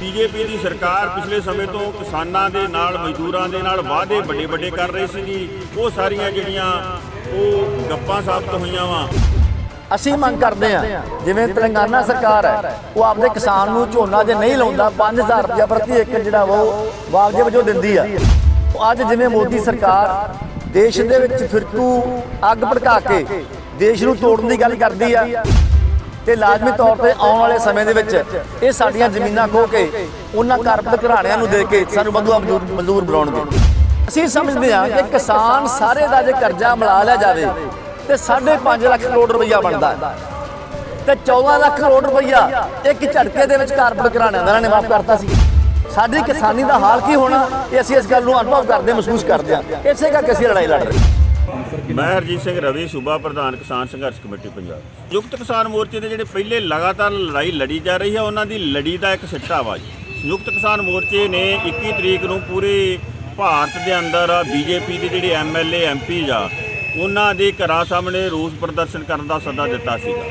BJP ਦੀ ਸਰਕਾਰ ਪਿਛਲੇ ਸਮੇਂ ਤੋਂ ਕਿਸਾਨਾਂ ਦੇ ਨਾਲ, ਮਜ਼ਦੂਰਾਂ ਦੇ ਨਾਲ ਵਾਅਦੇ ਵੱਡੇ ਵੱਡੇ ਕਰ ਰਹੀ ਸੀਗੀ। ਉਹ ਸਾਰੀਆਂ ਜਿਹੜੀਆਂ ਉਹ ਗੱਪਾਂ ਸਾਬਤ ਹੋਈਆਂ ਵਾ। ਅਸੀਂ ਮੰਗ ਕਰਦੇ ਹਾਂ, ਜਿਵੇਂ ਤੇਲੰਗਾਨਾ ਸਰਕਾਰ ਹੈ, ਉਹ ਆਪਦੇ ਕਿਸਾਨ ਨੂੰ ਝੋਨਾ ਜੇ ਨਹੀਂ ਲਾਉਂਦਾ 5000 ਰੁਪਇਆ ਪ੍ਰਤੀ ਏਕੜ ਜਿਹੜਾ ਵਾ ਉਹ ਮੁਆਵਜ਼ੇ ਵਜੋਂ ਦਿੰਦੀ ਆ। ਅੱਜ ਜਿਵੇਂ ਮੋਦੀ ਸਰਕਾਰ ਦੇਸ਼ ਦੇ ਵਿੱਚ ਫਿਰਕੂ, ਅੱਗ ਭੜਕਾ ਕੇ ਦੇਸ਼ ਨੂੰ ਤੋੜਨ ਦੀ ਗੱਲ ਕਰਦੀ ਆ ਤੇ ਲਾਜ਼ਮੀ ਤੌਰ ਤੇ ਆਉਣ ਵਾਲੇ ਸਮੇਂ ਦੇ ਵਿੱਚ ਇਹ ਸਾਡੀਆਂ ਜ਼ਮੀਨਾਂ ਖੋ ਕੇ ਉਹਨਾਂ ਕਾਰਪੋਰੇਟ ਘਰਾਣਿਆਂ ਨੂੰ ਦੇ ਕੇ ਸਾਨੂੰ ਬੰਦੂਆ ਮਜ਼ਦੂਰ ਬਣਾਉਣਗੇ। ਅਸੀਂ ਸਮਝਦੇ ਹਾਂ ਕਿ ਕਿਸਾਨ ਸਾਰੇ ਦਾ ਜੇ ਕਰਜ਼ਾ ਮਿਲਾ ਲਿਆ ਜਾਵੇ ਤੇ 5.5 ਲੱਖ ਕਰੋੜ ਰੁਪਈਆ ਬਣਦਾ ਹੈ। ਤੇ 14 ਲੱਖ ਕਰੋੜ ਰੁਪਈਆ ਇੱਕ ਝਟਕੇ ਦੇ ਵਿੱਚ ਕਾਰਪੋਰੇਟ ਘਰਾਣਿਆਂ ਦਾ ਇਹਨਾਂ ਨੇ ਮਾਫ ਕਰਤਾ ਸੀ। ਸਾਡੀ ਕਿਸਾਨੀ ਦਾ ਹਾਲ ਕੀ ਹੋਣਾ, ਇਹ ਅਸੀਂ ਇਸ ਗੱਲ ਨੂੰ ਅਨੁਭਵ ਕਰਦੇ, ਮਹਿਸੂਸ ਕਰਦੇ ਹਾਂ। ਇਸੇ ਕਰਕੇ ਅਸੀਂ ਲੜਾਈ ਲੜ ਰਹੇ ਮੈਂ ਹਰਜੀਤ ਸਿੰਘ ਰਵੀ ਸੂਬਾ ਪ੍ਰਧਾਨ ਕਿਸਾਨ ਸੰਘਰਸ਼ ਕਮੇਟੀ ਪੰਜਾਬ। ਸੰਯੁਕਤ ਕਿਸਾਨ ਮੋਰਚੇ ਦੇ ਜਿਹੜੇ ਪਹਿਲੇ ਲਗਾਤਾਰ ਲੜਾਈ ਲੜੀ ਜਾ ਰਹੀ ਹੈ ਉਹਨਾਂ ਦੀ ਲੜੀ ਦਾ ਇੱਕ ਸਿੱਟਾ ਵਾ ਜੀ ਸੰਯੁਕਤ ਕਿਸਾਨ ਮੋਰਚੇ ਨੇ 21 ਤਰੀਕ ਨੂੰ ਪੂਰੇ ਭਾਰਤ ਦੇ ਅੰਦਰ ਬੀਜੇਪੀ ਦੇ ਜਿਹੜੇ ਐਮਐਲਏ ਐਮਪੀ ਆ ਉਹਨਾਂ ਦੇ ਘਰਾਂ ਸਾਹਮਣੇ ਰੋਸ ਪ੍ਰਦਰਸ਼ਨ ਕਰਨ ਦਾ ਸੱਦਾ ਦਿੱਤਾ ਸੀਗਾ।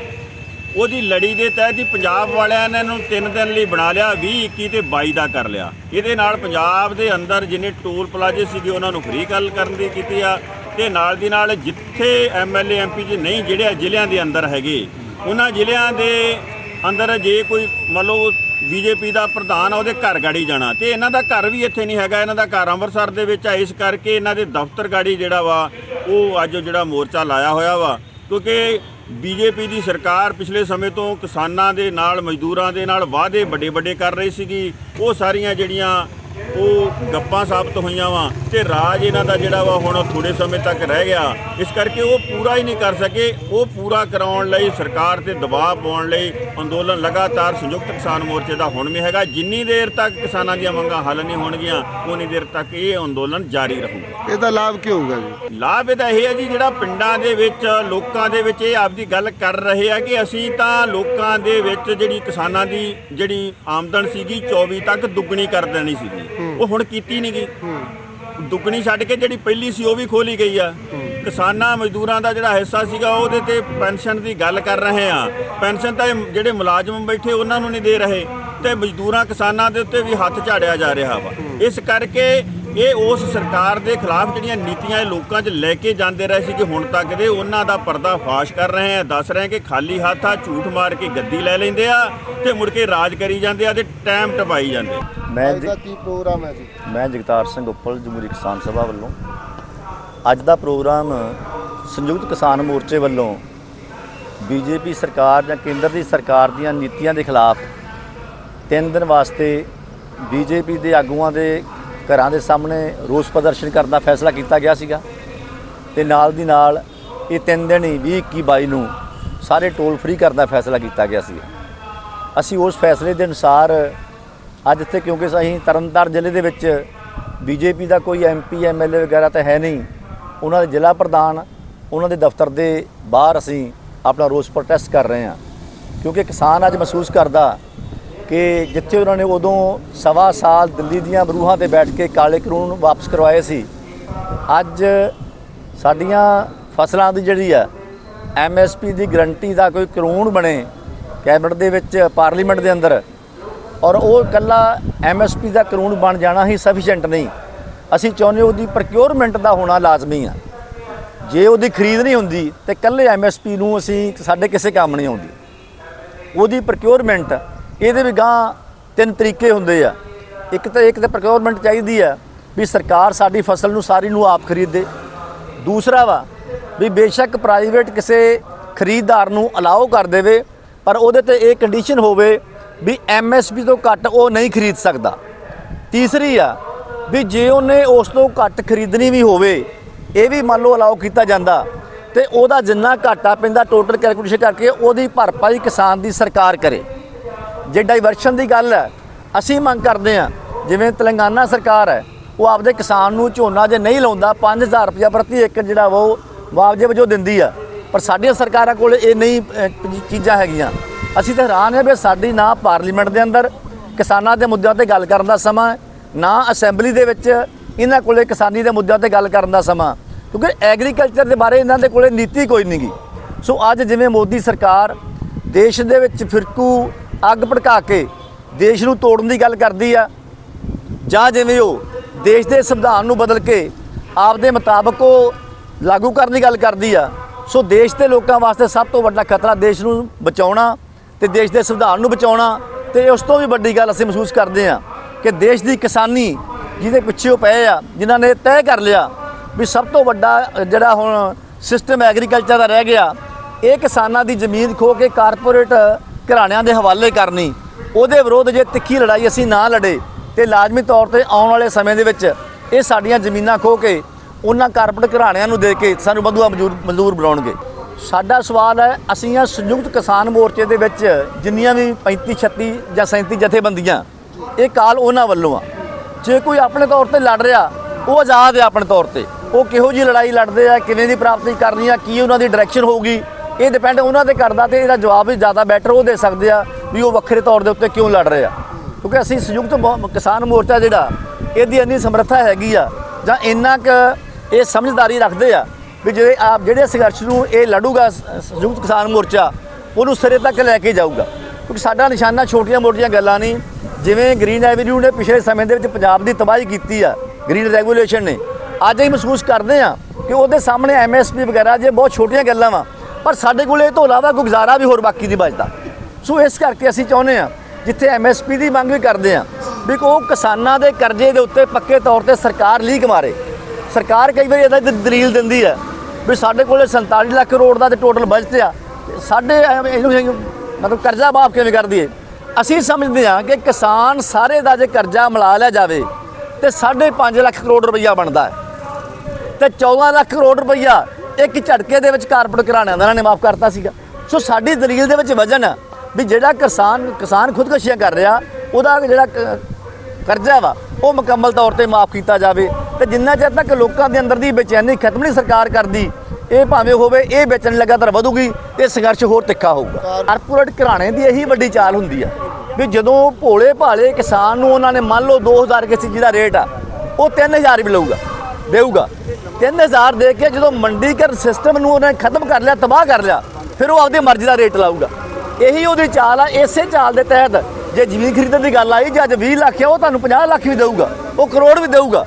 ਉਹਦੀ ਲੜੀ ਦੇ ਤਹਿਤ ਹੀ ਪੰਜਾਬ ਵਾਲਿਆਂ ਨੇ ਇਹਨੂੰ 3 ਦਿਨ ਲਈ ਬਣਾ ਲਿਆ 20 21 ਤੇ 22 ਦਾ ਕਰ ਲਿਆ। ਇਹਦੇ ਨਾਲ ਪੰਜਾਬ ਦੇ ਅੰਦਰ ਜਿੰਨੇ ਟੋਲ ਪਲਾਜ਼ੇ ਸੀਗੇ ਉਹਨਾਂ ਨੂੰ ਫ੍ਰੀ ਗੱਲ ਕਰਨ ਦੀ ਕੀਤੀ ਆ। ਤੇ ਨਾਲ ਦੀ ਨਾਲ ਜਿੱਥੇ ਐਮਐਲਏ ਐਮਪੀ ਜੀ ਨਹੀਂ ਜਿਹੜੇ ਜ਼ਿਲ੍ਹਿਆਂ ਦੇ ਅੰਦਰ ਹੈਗੇ, ਉਹਨਾਂ ਜ਼ਿਲ੍ਹਿਆਂ ਦੇ ਅੰਦਰ ਜੇ ਕੋਈ ਮੰਨ ਲਓ ਬੀਜੇਪੀ ਦਾ ਪ੍ਰਧਾਨ ਆ, ਉਹਦੇ ਘਰ ਗਾੜੀ ਜਾਣਾ। ਤੇ ਇਹਨਾਂ ਦਾ ਘਰ ਵੀ ਇੱਥੇ ਨਹੀਂ ਹੈਗਾ, ਇਹਨਾਂ ਦਾ ਘਰ ਅੰਮ੍ਰਿਤਸਰ ਦੇ ਵਿੱਚ ਆ, ਇਸ ਕਰਕੇ ਇਹਨਾਂ ਦੇ ਦਫ਼ਤਰ ਗਾੜੀ ਜਿਹੜਾ ਵਾ, ਉਹ ਅੱਜ ਜਿਹੜਾ ਮੋਰਚਾ ਲਾਇਆ ਹੋਇਆ ਵਾ। ਕਿਉਂਕਿ ਬੀਜੇਪੀ ਦੀ ਸਰਕਾਰ ਪਿਛਲੇ ਸਮੇਂ ਤੋਂ ਕਿਸਾਨਾਂ ਦੇ ਨਾਲ, ਮਜ਼ਦੂਰਾਂ ਦੇ ਨਾਲ ਵਾਅਦੇ ਵੱਡੇ ਵੱਡੇ ਕਰ ਰਹੀ ਸੀਗੀ। ਉਹ ਸਾਰੀਆਂ ਜਿਹੜੀਆਂ ਉਹ ਗੱਪਾਂ ਸਾਬਤ ਹੋਈਆਂ ਵਾ ਤੇ ਰਾਜ ਇਹਨਾਂ ਦਾ ਜਿਹੜਾ ਵਾ ਹੁਣ ਥੋੜੇ ਸਮੇਂ ਤੱਕ ਰਹਿ ਗਿਆ। ਇਸ ਕਰਕੇ ਉਹ ਪੂਰਾ ਹੀ ਨਹੀਂ ਕਰ ਸਕੇ। ਉਹ ਪੂਰਾ ਕਰਾਉਣ ਲਈ ਸਰਕਾਰ ਤੇ ਦਬਾਅ ਪਾਉਣ ਲਈ ਅੰਦੋਲਨ ਲਗਾਤਾਰ ਸੰਯੁਕਤ ਕਿਸਾਨ ਮੋਰਚੇ ਦਾ ਹੁਣ ਵੀ ਹੈਗਾ। ਜਿੰਨੀ ਦੇਰ ਤੱਕ ਕਿਸਾਨਾਂ ਦੀਆਂ ਮੰਗਾਂ ਹੱਲ ਨਹੀਂ ਹੋਣਗੀਆਂ ਉਨੀ ਦੇਰ ਤੱਕ ਇਹ ਅੰਦੋਲਨ ਜਾਰੀ ਰਹੂਗਾ। ਇਹਦਾ ਲਾਭ ਕੀ ਹੋਊਗਾ ਜੀ? ਲਾਭ ਇਹਦਾ ਇਹ ਹੈ ਜੀ ਜਿਹੜਾ ਪਿੰਡਾਂ ਦੇ ਵਿੱਚ ਲੋਕਾਂ ਦੇ ਵਿੱਚ ਇਹ ਆਪਦੀ ਗੱਲ ਕਰ ਰਹੇ ਆ ਕਿ ਅਸੀਂ ਤਾਂ ਲੋਕਾਂ ਦੇ ਵਿੱਚ ਜਿਹੜੀ ਕਿਸਾਨਾਂ ਦੀ ਜਿਹੜੀ ਆਮਦਨ ਸੀਗੀ 24 ਤੱਕ ਦੁੱਗਣੀ ਕਰ ਦੇਣੀ ਸੀਗੀ। ਉਹ ਹੁਣ ਕੀਤੀ ਨਹੀਂ ਗਈ। ਦੁੱਗਣੀ ਛੱਡ ਕੇ ਜਿਹੜੀ ਪਹਿਲੀ ਸੀ ਉਹ ਵੀ ਖੋਲੀ ਗਈ ਆ। ਕਿਸਾਨਾਂ, ਮਜ਼ਦੂਰਾਂ ਦਾ ਜਿਹੜਾ ਹਿੱਸਾ ਸੀਗਾ, ਉਹਦੇ ਤੇ ਪੈਨਸ਼ਨ ਦੀ ਗੱਲ ਕਰ ਰਹੇ ਆ। ਪੈਨਸ਼ਨ ਤਾਂ ਇਹ ਜਿਹੜੇ ਮੁਲਾਜ਼ਮ ਬੈਠੇ, ਉਹਨਾਂ ਨੂੰ ਨਹੀਂ ਦੇ ਰਹੇ। ਤੇ ਮਜ਼ਦੂਰਾਂ ਕਿਸਾਨਾਂ ਦੇ ਉੱਤੇ ਵੀ ਹੱਥ ਝਾੜਿਆ ਜਾ ਰਿਹਾ ਵਾ। ਇਸ ਕਰਕੇ ਇਹ ਉਸ ਸਰਕਾਰ ਦੇ ਖਿਲਾਫ ਜਿਹੜੀਆਂ ਨੀਤੀਆਂ ਇਹ ਲੋਕਾਂ 'ਚ ਲੈ ਕੇ ਜਾਂਦੇ ਰਹੇ ਸੀ ਕਿ ਹੁਣ ਤੱਕ ਦੇ ਉਹਨਾਂ ਦਾ ਪਰਦਾ ਫਾਸ਼ ਕਰ ਰਹੇ ਆ ਦੱਸ ਰਹੇ ਕਿ ਖਾਲੀ ਹੱਥ ਆ ਝੂਠ ਮਾਰ ਕੇ ਗੱਦੀ ਲੈ ਲੈਂਦੇ ਆ ਤੇ ਮੁੜ ਕੇ ਰਾਜ ਕਰੀ ਜਾਂਦੇ ਆ ਤੇ ਟਾਈਮ ਟਪਾਈ ਜਾਂਦੇ ਆ। ਮੈਂ ਅੱਜ ਦਾ ਕੀ ਪ੍ਰੋਗਰਾਮ ਹੈ ਜੀ ਮੈਂ ਜਗਤਾਰ ਸਿੰਘ ਉੱਪਲ ਜਮਹੂਰੀ ਕਿਸਾਨ ਸਭਾ ਵੱਲੋਂ ਅੱਜ ਦਾ ਪ੍ਰੋਗਰਾਮ ਸੰਯੁਕਤ ਕਿਸਾਨ ਮੋਰਚੇ ਵੱਲੋਂ ਬੀਜੇਪੀ ਸਰਕਾਰ ਜਾਂ ਕੇਂਦਰ ਦੀ ਸਰਕਾਰ ਦੀਆਂ ਨੀਤੀਆਂ ਦੇ ਖਿਲਾਫ ਤਿੰਨ ਦਿਨ ਵਾਸਤੇ ਬੀਜੇਪੀ ਦੇ ਆਗੂਆਂ ਦੇ ਘਰਾਂ ਦੇ ਸਾਹਮਣੇ ਰੋਸ ਪ੍ਰਦਰਸ਼ਨ ਕਰਨ ਦਾ ਫੈਸਲਾ ਕੀਤਾ ਗਿਆ ਸੀਗਾ ਤੇ ਨਾਲ ਦੀ ਨਾਲ ਇਹ ਤਿੰਨ ਦਿਨ ਹੀ 20 21 22 ਨੂੰ ਸਾਰੇ ਟੋਲ ਫ੍ਰੀ ਕਰਨ ਦਾ ਫੈਸਲਾ ਕੀਤਾ ਗਿਆ ਸੀ। ਅਸੀਂ ਉਸ ਫੈਸਲੇ ਦੇ ਅਨੁਸਾਰ ਅੱਜ ਇੱਥੇ ਕਿਉਂਕਿ ਅਸੀਂ ਤਰਨਤਾਰਨ ਜ਼ਿਲ੍ਹੇ ਦੇ ਵਿੱਚ ਬੀਜੇਪੀ ਦਾ ਕੋਈ ਐਮਪੀ ਐਮਐਲਏ ਵਗੈਰਾ ਤਾਂ ਹੈ ਨਹੀਂ, ਉਹਨਾਂ ਦੇ ਜ਼ਿਲ੍ਹਾ ਪ੍ਰਧਾਨ, ਉਹਨਾਂ ਦੇ ਦਫ਼ਤਰ ਦੇ ਬਾਹਰ ਅਸੀਂ ਆਪਣਾ ਰੋਸ ਪ੍ਰੋਟੈਸਟ ਕਰ ਰਹੇ ਹਾਂ। ਕਿਉਂਕਿ ਕਿਸਾਨ ਅੱਜ ਮਹਿਸੂਸ ਕਰਦਾ ਕਿ ਜਿੱਥੇ ਉਹਨਾਂ ਨੇ ਉਦੋਂ ਸਵਾ ਸਾਲ ਦਿੱਲੀ ਦੀਆਂ ਬਰੂਹਾਂ ਤੇ ਬੈਠ ਕੇ ਕਾਲੇ ਕਾਨੂੰਨ ਵਾਪਸ ਕਰਵਾਏ ਸੀ, ਅੱਜ ਸਾਡੀਆਂ ਫਸਲਾਂ ਦੀ ਜਿਹੜੀ ਆ ਐਮਐਸਪੀ ਦੀ ਗਰੰਟੀ ਦਾ ਕੋਈ ਕਾਨੂੰਨ ਬਣੇ ਕੈਬਨਿਟ ਦੇ ਵਿੱਚ, ਪਾਰਲੀਮੈਂਟ ਦੇ ਅੰਦਰ, ਔਰ ਉਹ ਇਕੱਲਾ ਐਮਐਸਪੀ ਦਾ ਕਾਨੂੰਨ ਬਣ ਜਾਣਾ ਹੀ ਸਫੀਸ਼ੀਐਂਟ ਨਹੀਂ। ਅਸੀਂ ਚਾਹੁੰਦੇ ਉਹਦੀ ਪ੍ਰੋਕਿਉਰਮੈਂਟ ਦਾ ਹੋਣਾ ਲਾਜ਼ਮੀ ਆ। ਜੇ ਉਹਦੀ ਖਰੀਦ ਨਹੀਂ ਹੁੰਦੀ, ਤੇ ਇਕੱਲੇ ਐਮਐਸਪੀ ਨੂੰ ਅਸੀਂ ਸਾਡੇ ਕਿਸੇ ਕੰਮ ਨਹੀਂ ਆਉਂਦੀ। ਉਹਦੀ ਪ੍ਰੋਕਿਉਰਮੈਂਟ ਇਹਦੇ ਵੀ ਗਾਂ ਤਿੰਨ ਤਰੀਕੇ ਹੁੰਦੇ ਆ। ਇੱਕ ਤਾਂ ਇੱਕ ਤਾਂ ਪ੍ਰੋਕਿਉਰਮੈਂਟ ਚਾਹੀਦੀ ਆ ਵੀ ਸਰਕਾਰ ਸਾਡੀ ਫਸਲ ਨੂੰ ਸਾਰੀ ਨੂੰ ਆਪ ਖਰੀਦੇ ਦੂਸਰਾ ਵਾ ਵੀ ਬੇਸ਼ੱਕ ਪ੍ਰਾਈਵੇਟ ਕਿਸੇ ਖਰੀਦਦਾਰ ਨੂੰ ਅਲਾਓ ਕਰ ਦੇਵੇ, ਪਰ ਉਹਦੇ ਤੇ ਇਹ ਕੰਡੀਸ਼ਨ ਹੋਵੇ ਵੀ ਐਮਐਸਪੀ ਤੋਂ ਘੱਟ ਉਹ ਨਹੀਂ ਖਰੀਦ ਸਕਦਾ। ਤੀਸਰੀ ਆ ਵੀ ਜੇ ਉਹਨੇ ਉਸ ਤੋਂ ਘੱਟ ਖਰੀਦਣੀ ਵੀ ਹੋਵੇ, ਇਹ ਵੀ ਮੰਨ ਲਓ ਅਲਾਓ ਕੀਤਾ ਜਾਂਦਾ ਤੇ ਉਹਦਾ ਜਿੰਨਾ ਘਾਟਾ ਪੈਂਦਾ ਟੋਟਲ ਕੈਲਕੂਲੇਸ਼ਨ ਕਰਕੇ ਉਹਦੀ ਭਰਪਾਈ ਕਿਸਾਨ ਦੀ ਸਰਕਾਰ ਕਰੇ। ਜੇ ਡਾਈਵਰਸ਼ਨ ਦੀ ਗੱਲ ਹੈ, ਅਸੀਂ ਮੰਗ ਕਰਦੇ ਹਾਂ, ਜਿਵੇਂ ਤੇਲੰਗਾਨਾ ਸਰਕਾਰ ਹੈ, ਉਹ ਆਪਦੇ ਕਿਸਾਨ ਨੂੰ ਝੋਨਾ ਜੇ ਨਹੀਂ ਲਾਉਂਦਾ 5000 ਰੁਪਇਆ ਪ੍ਰਤੀ ਏਕੜ ਜਿਹੜਾ ਵਾ ਉਹ ਮੁਆਵਜ਼ੇ ਵਜੋਂ ਦਿੰਦੀ ਆ। ਪਰ ਸਾਡੀਆਂ ਸਰਕਾਰਾਂ ਕੋਲ ਇਹ ਨਹੀਂ ਚੀਜ਼ਾਂ ਹੈਗੀਆਂ। ਅਸੀਂ ਤਾਂ ਹੈਰਾਨ ਹੈ ਵੀ ਸਾਡੀ ਨਾ ਪਾਰਲੀਮੈਂਟ ਦੇ ਅੰਦਰ ਕਿਸਾਨਾਂ ਦੇ ਮੁੱਦਿਆਂ ਤੇ ਗੱਲ ਕਰਨ ਦਾ ਸਮਾਂ ਨਾ ਅਸੈਂਬਲੀ ਦੇ ਵਿੱਚ ਇਹਨਾਂ ਕੋਲੇ ਕਿਸਾਨੀ ਦੇ ਮੁੱਦਿਆਂ ਤੇ ਗੱਲ ਕਰਨ ਦਾ ਸਮਾਂ। ਕਿਉਂਕਿ ਐਗਰੀਕਲਚਰ ਦੇ ਬਾਰੇ ਇਹਨਾਂ ਦੇ ਕੋਲੇ ਨੀਤੀ ਕੋਈ ਨਹੀਂ ਨਹੀਂਗੀ ਸੋ ਅੱਜ ਜਿਵੇਂ ਮੋਦੀ ਸਰਕਾਰ ਦੇਸ਼ ਦੇ ਵਿੱਚ ਫਿਰਕੂ ਅੱਗ ਭੜਕਾ ਕੇ ਦੇਸ਼ ਨੂੰ ਤੋੜਨ ਦੀ ਗੱਲ ਕਰਦੀ ਆ। ਜਾਂ ਜਿਵੇਂ ਉਹ ਦੇਸ਼ ਦੇ ਸੰਵਿਧਾਨ ਨੂੰ ਬਦਲ ਕੇ ਆਪਦੇ ਮੁਤਾਬਕ ਉਹ ਲਾਗੂ ਕਰਨ ਦੀ ਗੱਲ ਕਰਦੀ ਆ। ਸੋ ਦੇਸ਼ ਦੇ ਲੋਕਾਂ ਵਾਸਤੇ ਸਭ ਤੋਂ ਵੱਡਾ ਖਤਰਾ ਦੇਸ਼ ਨੂੰ ਬਚਾਉਣਾ ਤੇ ਦੇਸ਼ ਦੇ ਸੰਵਿਧਾਨ ਨੂੰ ਬਚਾਉਣਾ ਤੇ ਉਸ ਤੋਂ ਵੀ ਵੱਡੀ ਗੱਲ ਅਸੀਂ ਮਹਿਸੂਸ ਕਰਦੇ ਆ ਕਿ ਦੇਸ਼ ਦੀ ਕਿਸਾਨੀ ਜਿਹਦੇ ਪਿੱਛੇ ਉਹ ਪਏ ਆ, ਜਿਨ੍ਹਾਂ ਨੇ ਤੈਅ ਕਰ ਲਿਆ ਵੀ ਸਭ ਤੋਂ ਵੱਡਾ ਜਿਹੜਾ ਹੁਣ ਸਿਸਟਮ ਐਗਰੀਕਲਚਰ ਦਾ ਰਹਿ ਗਿਆ, ਇਹ ਕਿਸਾਨਾਂ ਦੀ ਜ਼ਮੀਨ ਖੋ ਕੇ ਕਾਰਪੋਰੇਟ ਘਰਾਣਿਆਂ ਦੇ ਹਵਾਲੇ ਕਰਨੀ। ਉਹਦੇ ਵਿਰੋਧ ਜੇ ਤਿੱਖੀ ਲੜਾਈ ਅਸੀਂ ਨਾ ਲੜੇ, ਤੇ ਲਾਜ਼ਮੀ ਤੌਰ ਤੇ ਆਉਣ ਵਾਲੇ ਸਮੇਂ ਦੇ ਵਿੱਚ ਇਹ ਸਾਡੀਆਂ ਜ਼ਮੀਨਾਂ ਖੋ ਕੇ ਉਹਨਾਂ ਕਾਰਪੋਰੇਟ ਘਰਾਣਿਆਂ ਨੂੰ ਦੇ ਕੇ ਸਾਨੂੰ ਵਧੂਆ ਮਜ਼ਦੂਰ ਮਜ਼ਦੂਰ ਬਣਾਉਣਗੇ। ਸਾਡਾ ਸਵਾਲ ਹੈ, ਅਸੀਂ ਆ ਸੰਯੁਕਤ ਕਿਸਾਨ ਮੋਰਚੇ ਦੇ ਵਿੱਚ ਜਿੰਨੀਆਂ ਵੀ 35 36 ਜਾਂ 37 ਜਥੇਬੰਦੀਆਂ, ਇਹ ਕਾਲ ਉਹਨਾਂ ਵੱਲੋਂ ਆ। ਜੇ ਕੋਈ ਆਪਣੇ ਤੌਰ ਤੇ ਲੜ ਰਿਹਾ, ਉਹ ਆਜ਼ਾਦ ਹੈ ਆਪਣੇ ਤੌਰ ਤੇ। ਉਹ ਕਿਹੋ ਜੀ ਲੜਾਈ ਲੜਦੇ ਆ, ਕਿਵੇਂ ਦੀ ਪ੍ਰਾਪਤੀ ਕਰਨੀ ਆ, ਕੀ ਉਹਨਾਂ ਦੀ ਡਾਇਰੈਕਸ਼ਨ ਹੋਊਗੀ ਇਹ ਡਿਪੈਂਡ ਉਹਨਾਂ ਤੇ ਕਰਦਾ ਤੇ ਇਹਦਾ ਜਵਾਬ ਵੀ ਜ਼ਿਆਦਾ ਬੈਟਰ ਉਹ ਦੇ ਸਕਦੇ ਆ ਵੀ ਉਹ ਵੱਖਰੇ ਤੌਰ ਦੇ ਉੱਤੇ ਕਿਉਂ ਲੜ ਰਹੇ ਆ। ਕਿਉਂਕਿ ਅਸੀਂ ਸੰਯੁਕਤ ਮੋ- ਕਿਸਾਨ ਮੋਰਚਾ ਜਿਹੜਾ, ਇਹਦੀ ਇੰਨੀ ਸਮਰੱਥਾ ਹੈਗੀ ਆ ਜਾਂ ਇੰਨਾ ਕੁ ਇਹ ਸਮਝਦਾਰੀ ਰੱਖਦੇ ਆ ਵੀ ਜਿਹੜੇ ਆਪ, ਜਿਹੜੇ ਸੰਘਰਸ਼ ਨੂੰ ਇਹ ਲੜੂਗਾ ਸੰਯੁਕਤ ਕਿਸਾਨ ਮੋਰਚਾ, ਉਹਨੂੰ ਸਿਰੇ ਤੱਕ ਲੈ ਕੇ ਜਾਊਗਾ। ਕਿਉਂਕਿ ਸਾਡਾ ਨਿਸ਼ਾਨਾ ਛੋਟੀਆਂ ਮੋਟੀਆਂ ਗੱਲਾਂ ਨਹੀਂ। ਜਿਵੇਂ ਗ੍ਰੀਨ ਐਵਨਿਊ ਨੇ ਪਿਛਲੇ ਸਮੇਂ ਦੇ ਵਿੱਚ ਪੰਜਾਬ ਦੀ ਤਬਾਹੀ ਕੀਤੀ ਆ ਗ੍ਰੀਨ ਰੈਗੂਲੇਸ਼ਨ ਨੇ। ਅੱਜ ਅਸੀਂ ਮਹਿਸੂਸ ਕਰਦੇ ਆ ਕਿ ਉਹਦੇ ਸਾਹਮਣੇ ਐਮਐਸਪੀ ਵਗੈਰਾ ਜੇ ਬਹੁਤ ਛੋਟੀਆਂ ਗੱਲਾਂ ਵਾ ਪਰ ਸਾਡੇ ਕੋਲ ਇਹ ਤੋਂ ਇਲਾਵਾ ਕੋਈ ਗੁਜ਼ਾਰਾ ਵੀ ਹੋਰ ਬਾਕੀ ਦੀ ਬਚਦਾ। ਸੋ ਇਸ ਕਰਕੇ ਅਸੀਂ ਚਾਹੁੰਦੇ ਆ ਜਿੱਥੇ ਐਮਐਸਪੀ ਦੀ ਮੰਗ ਵੀ ਕਰਦੇ ਆ ਵੀ ਉਹ ਕਿਸਾਨਾਂ ਦੇ ਕਰਜ਼ੇ ਦੇ ਉੱਤੇ ਪੱਕੇ ਤੌਰ ਤੇ ਸਰਕਾਰ ਲੀਕ ਮਾਰੇ। ਸਰਕਾਰ ਕਈ ਵਾਰੀ ਇਹਦਾ ਦਲੀਲ ਦਿੰਦੀ ਹੈ, ਵੀ ਸਾਡੇ ਕੋਲੇ 47 ਲੱਖ ਕਰੋੜ ਦਾ ਤੇ ਟੋਟਲ ਬਜਟ ਆ। ਸਾਡੇ ਇਹਨੂੰ ਮਤਲਬ ਕਰਜ਼ਾ ਮਾਫ ਕਿਵੇਂ ਕਰ ਦਈਏ? ਅਸੀਂ ਸਮਝਦੇ ਹਾਂ ਕਿ ਕਿਸਾਨ ਸਾਰੇ ਦਾ ਜੇ ਕਰਜ਼ਾ ਮਿਲਾ ਲਿਆ ਜਾਵੇ, ਤੇ 5.5 ਲੱਖ ਕਰੋੜ ਰੁਪਈਆ ਬਣਦਾ ਹੈ। ਤੇ 14 ਲੱਖ ਕਰੋੜ ਰੁਪਈਆ ਇੱਕ ਝਟਕੇ ਦੇ ਵਿੱਚ ਕਾਰਪੋਰੇਟ ਘਰਾਣਿਆਂ ਦਾ ਇਹਨਾਂ ਨੇ ਮਾਫ ਕਰਤਾ ਸੀਗਾ। ਸੋ ਸਾਡੀ ਦਲੀਲ ਦੇ ਵਿੱਚ ਵਜਨ ਆ ਵੀ ਜਿਹੜਾ ਕਿਸਾਨ ਕਿਸਾਨ ਖੁਦਕਸ਼ੀਆਂ ਕਰ ਰਿਹਾ, ਉਹਦਾ ਜਿਹੜਾ ਕ- ਕਰਜ਼ਾ ਵਾ, ਉਹ ਮੁਕੰਮਲ ਤੌਰ ਤੇ ਮਾਫ ਕੀਤਾ ਜਾਵੇ। ਤੇ ਜਿੰਨਾ ਚਿਰ ਤੱਕ ਲੋਕਾਂ ਦੇ ਅੰਦਰ ਦੀ ਬੇਚੈਨੀ ਖਤਮ ਨਹੀਂ ਸਰਕਾਰ ਕਰਦੀ, ਇਹ ਭਾਵੇਂ ਹੋਵੇ, ਇਹ ਬੇਚੈਨੀ ਲਗਾਤਾਰ ਵਧੂਗੀ ਤੇ ਸੰਘਰਸ਼ ਹੋਰ ਤਿੱਖਾ ਹੋਊਗਾ। ਕਾਰਪੋਰੇਟ ਘਰਾਣੇ ਦੀ ਇਹੀ ਵੱਡੀ ਚਾਲ ਹੁੰਦੀ ਆ ਵੀ ਜਦੋਂ ਭੋਲੇ ਭਾਲੇ ਕਿਸਾਨ ਨੂੰ ਉਹਨਾਂ ਨੇ ਮੰਨ ਲਓ 2000 ਕਿਸੇ ਚੀਜ਼ ਦਾ ਰੇਟ ਆ, ਉਹ 3000 ਵੀ ਲਊਗਾ, ਦੇਊਗਾ। 3000 ਦੇ ਕੇ ਜਦੋਂ ਮੰਡੀਕਰਨ ਸਿਸਟਮ ਨੂੰ ਉਹਨੇ ਖਤਮ ਕਰ ਲਿਆ ਤਬਾਹ ਕਰ ਲਿਆ ਫਿਰ ਉਹ ਆਪਦੀ ਮਰਜ਼ੀ ਦਾ ਰੇਟ ਲਾਊਗਾ। ਇਹੀ ਉਹਦੀ ਚਾਲ ਆ। ਇਸੇ ਚਾਲ ਦੇ ਤਹਿਤ ਜੇ ਜ਼ਮੀਨ ਖਰੀਦਣ ਦੀ ਗੱਲ ਆਈ ਜੇ ਅੱਜ 20 ਲੱਖ ਆ ਉਹ ਤੁਹਾਨੂੰ 50 ਲੱਖ ਵੀ ਦੇਊਗਾ ਉਹ ਕਰੋੜ ਵੀ ਦੇਊਗਾ।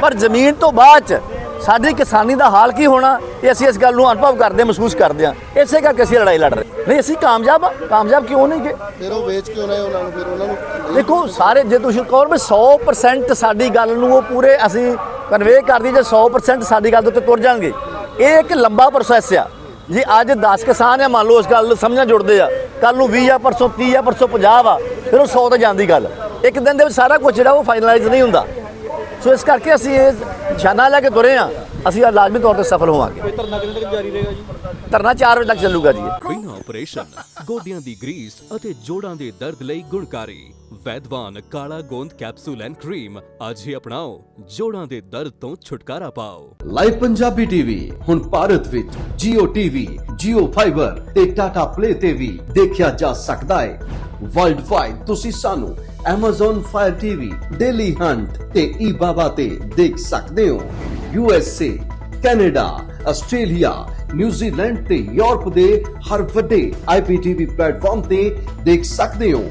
ਪਰ ਜ਼ਮੀਨ ਤੋਂ ਬਾਅਦ ਚ ਸਾਡੀ ਕਿਸਾਨੀ ਦਾ ਹਾਲ ਕੀ ਹੋਣਾ ਇਹ ਅਸੀਂ ਇਸ ਗੱਲ ਨੂੰ ਅਨੁਭਵ ਕਰਦੇ ਮਹਿਸੂਸ ਕਰਦੇ ਹਾਂ। ਇਸੇ ਕਰਕੇ ਅਸੀਂ ਲੜਾਈ ਲੜ ਰਹੇ ਨਹੀਂ ਅਸੀਂ ਕਾਮਯਾਬ ਆ। ਕਾਮਯਾਬ ਕਿਉਂ ਨਹੀਂ ਗਏ? ਫਿਰ ਉਹ ਵੇਚ ਕਿਉਂ ਰਹੇ ਉਹਨਾਂ ਨੂੰ? ਫਿਰ ਉਹਨਾਂ ਨੂੰ ਦੇਖੋ ਸਾਰੇ ਜੇ ਤੁਸੀਂ ਕਹੋ ਵੀ 100% ਸਾਡੀ ਗੱਲ ਨੂੰ ਉਹ ਪੂਰੇ ਅਸੀਂ ਕਨਵੇ ਕਰਦੀ ਜੇ 100% ਸਾਡੀ ਗੱਲ ਦੇ ਉੱਤੇ ਤੁਰ ਜਾਣਗੇ। ਇਹ ਇੱਕ ਲੰਬਾ ਪ੍ਰੋਸੈਸ ਆ। ਜੇ ਅੱਜ 10 ਕਿਸਾਨ ਆ ਮੰਨ ਲਓ ਇਸ ਗੱਲ ਨੂੰ ਸਮਝਣਾ ਜੁੜਦੇ ਆ। ਕੱਲ ਨੂੰ 20 ਆ ਪਰਸੋਂ 30 ਆ ਪਰਸੋਂ 50 ਆ ਫਿਰ ਉਹ 100 ਤੇ ਜਾਂਦੀ ਗੱਲ। ਇੱਕ ਦਿਨ ਦੇ ਵਿੱਚ ਸਾਰਾ ਕੁਝ ਜਿਹੜਾ ਉਹ ਫਾਈਨਲਾਈਜ਼ ਨਹੀਂ ਹੁੰਦਾ। ਸੋ ਇਸ ਕਰਕੇ ਅਸੀਂ ਇਹ ਨਿਸ਼ਾਨਾ ਲੈ ਕੇ ਤੁਰੇ ਆ। ਅਸੀਂ ਆਹ ਲਾਜ਼ਮੀ ਤੌਰ ਤੇ ਸਫਲ ਹੋਵਾਂਗੇ। ਧਰਨਾ ਕਿੰਨੇ ਤੱਕ ਜਾਰੀ ਰਹੇਗਾ ਜੀ? ਧਰਨਾ 4 ਵਜੇ ਤੱਕ ਚੱਲੂਗਾ ਜੀ। ਬਿਨਾਂ ਆਪਰੇਸ਼ਨ ਗੋਡਿਆਂ ਦੀ ਗਰੀਸ ਅਤੇ ਜੋੜਾਂ ਦੇ ਦਰਦ ਲਈ ਗੁਣਕਾਰੀ। ਵੈਦਵਾਨ ਕਾਲਾ ਗੋਂਦ ਕੈਪਸੂਲ ਐਂਡ ਕਰੀਮ ਅੱਜ ਹੀ ਅਪਣਾਓ ਜੋੜਾਂ ਦੇ ਦਰਦ ਤੋਂ ਛੁਟਕਾਰਾ ਪਾਓ। ਲਾਈਵ ਪੰਜਾਬੀ ਟੀਵੀ ਹੁਣ ਭਾਰਤ ਵਿੱਚ Jio TV, Jio Fiber ਤੇ Tata Play ਤੇ ਵੀ ਦੇਖਿਆ ਜਾ ਸਕਦਾ ਹੈ। ਵਰਲਡ ਵਾਈਡ ਤੁਸੀਂ ਸਾਨੂੰ Amazon Fire TV, Daily Hunt ਤੇ eBaba ਤੇ ਦੇਖ ਸਕਦੇ ਹੋ। USA, Canada, Australia, New Zealand ਤੇ ਯੂਰਪ ਦੇ ਹਰ ਵੱਡੇ IPTV ਪਲੇਟਫਾਰਮ ਤੇ ਦੇਖ ਸਕਦੇ ਹੋ।